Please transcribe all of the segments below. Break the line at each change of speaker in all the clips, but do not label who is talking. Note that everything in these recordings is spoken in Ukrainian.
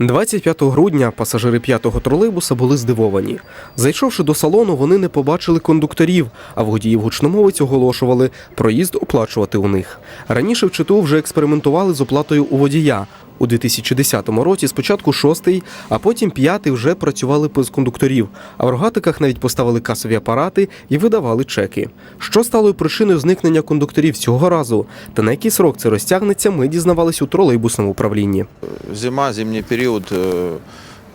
25 грудня пасажири п'ятого тролейбуса були здивовані. Зайшовши до салону, вони не побачили кондукторів, а водіїв гучномовець оголошували проїзд оплачувати у них. Раніше в ЧТУ вже експериментували з оплатою у водія. У 2010 році спочатку шостий, а потім п'ятий вже працювали без кондукторів. А в рогатиках навіть поставили касові апарати і видавали чеки. Що стало причиною зникнення кондукторів цього разу? Та на який срок це розтягнеться, ми дізнавались у тролейбусному управлінні.
Зима, зимній период, э,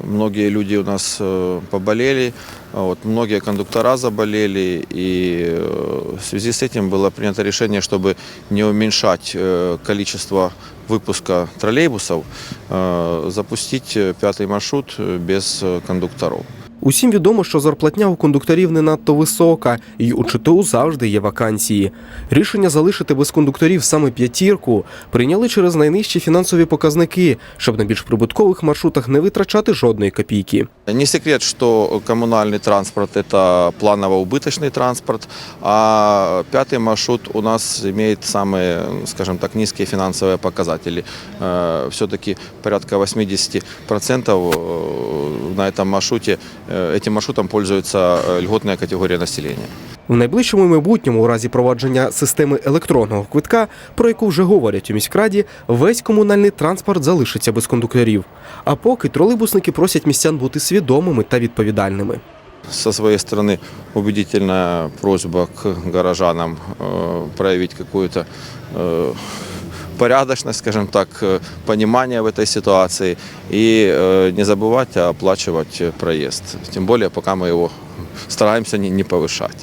многие люди у нас э, поболели, а вот, многие кондуктора заболели, и э, в связи с этим было принято решение, чтобы не уменьшать э, количество выпуска троллейбусов, э, запустить э, пятый маршрут э, без э, кондукторов.
Усім відомо, що зарплатня у кондукторів не надто висока, і у ЧТУ завжди є вакансії. Рішення залишити без кондукторів саме п'ятірку прийняли через найнижчі фінансові показники, щоб на більш прибуткових маршрутах не витрачати жодної копійки.
Не секрет, что коммунальный транспорт – это планово-убыточный транспорт, а пятый маршрут у нас имеет самые, скажем так, низкие финансовые показатели. Все-таки порядка 80% э, на этом маршруте, э, этим маршрутом пользуется э, льготная категория населения.
В найближчому майбутньому, у разі провадження системи електронного квитка, про яку вже говорять у міськраді, весь комунальний транспорт залишиться без кондукторів. А поки тролейбусники просять містян бути свідомими та відповідальними.
Со своей стороны убедительная просьба к горожанам э, проявить какую-то э, порядочность, скажем так, э, понимание в этой ситуации и э, не забывать оплачивать проезд. Тем более, пока мы его стараемся не, не повышать.